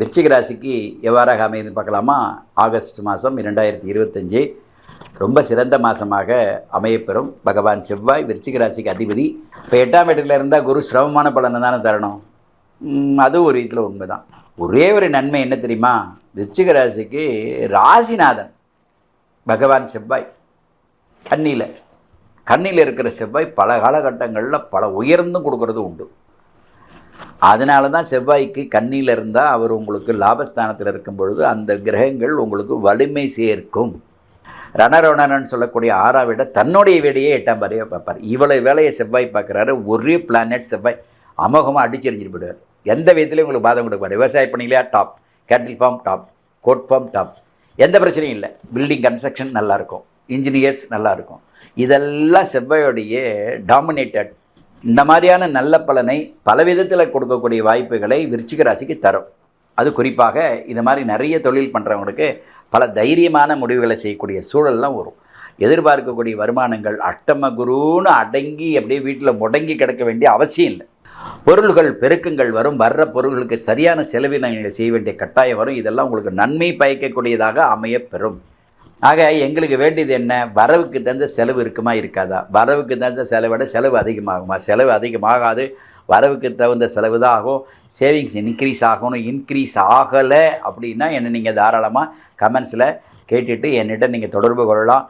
விருச்சிக ராசிக்கு எவ்வாறாக அமையுதுன்னு பார்க்கலாமா ஆகஸ்ட் மாதம் இரண்டாயிரத்தி இருபத்தஞ்சி. ரொம்ப சிறந்த மாதமாக அமையப்பெறும். பகவான் செவ்வாய் விருச்சிக ராசிக்கு அதிபதி. இப்போ எட்டாம் இடத்துல இருந்தால் குரு சிரமமான பலனை தானே தரணும். அதுவும் ஒரு இதில் உண்மைதான். ஒரே ஒரு நன்மை என்ன தெரியுமா? விருச்சிக ராசிக்கு ராசிநாதன் பகவான் செவ்வாய் கண்ணியில் கண்ணில் இருக்கிற செவ்வாய் பல காலகட்டங்களில் பல உயர்ந்தும் கொடுக்கறது உண்டு. அதனால தான் செவ்வாய்க்கு கண்ணியில் இருந்தால் அவர் உங்களுக்கு லாபஸ்தானத்தில் இருக்கும் பொழுது அந்த கிரகங்கள் உங்களுக்கு வலிமை சேர்க்கும். ரணரணன்னு சொல்லக்கூடிய ஆறாவிட விட தன்னுடைய வீடையே எட்டாம் பாறையாக பார்ப்பார். இவ்வளவு வேலையை செவ்வாய் பார்க்குறாரு. ஒரே பிளானட் செவ்வாய். அமோகமாக அடிச்செறிஞ்சிட்டு போயிடுவார். எந்த விதத்துலையும் உங்களுக்கு பாதம் கொடுப்பார் விவசாய பணியிலையா? டாப் கேட்டில் farm top coat farm top எந்த பிரச்சனையும் இல்லை. பில்டிங் கன்ஸ்ட்ரக்ஷன் நல்லாயிருக்கும் இன்ஜினியர்ஸ் நல்லாயிருக்கும் இதெல்லாம் செவ்வாயோடைய டாமினேட்டட் இந்த மாதிரியான நல்ல பலனை பல விதத்தில் கொடுக்கக்கூடிய வாய்ப்புகளை விருச்சிக ராசிக்கு தரும். அது குறிப்பாக இந்த மாதிரி நிறைய தொழில் பண்ணுறவங்களுக்கு பல தைரியமான முடிவுகளை செய்யக்கூடிய சூழல்லாம் வரும். எதிர்பார்க்கக்கூடிய வருமானங்கள் அஷ்டம குருன்னு அடங்கி அப்படியே வீட்டில் முடங்கி கிடக்க வேண்டிய அவசியம் இல்லை. பொருள்கள் பெருக்கங்கள் வரும். வர்ற பொருள்களுக்கு சரியான செலவினங்களை செய்ய வேண்டிய கட்டாயம் வரும். இதெல்லாம் உங்களுக்கு நன்மை பயக்கக்கூடியதாக அமையப்பெறும் ஆக எங்களுக்கு வேண்டியது என்ன? வரவுக்கு தகுந்த செலவு இருக்குமா இருக்காதா? வரவுக்கு தகுந்த செலவிட செலவு அதிகமாகுமா? செலவு அதிகமாகாது. வரவுக்கு தகுந்த செலவு தான் ஆகும். சேவிங்ஸ் இன்க்ரீஸ் ஆகணும். இன்க்ரீஸ் ஆகலை அப்படின்னா என்னை நீங்கள் தாராளமாக கமெண்ட்ஸில் கேட்டுட்டு என்னிட்ட நீங்கள் தொடர்பு கொள்ளலாம்.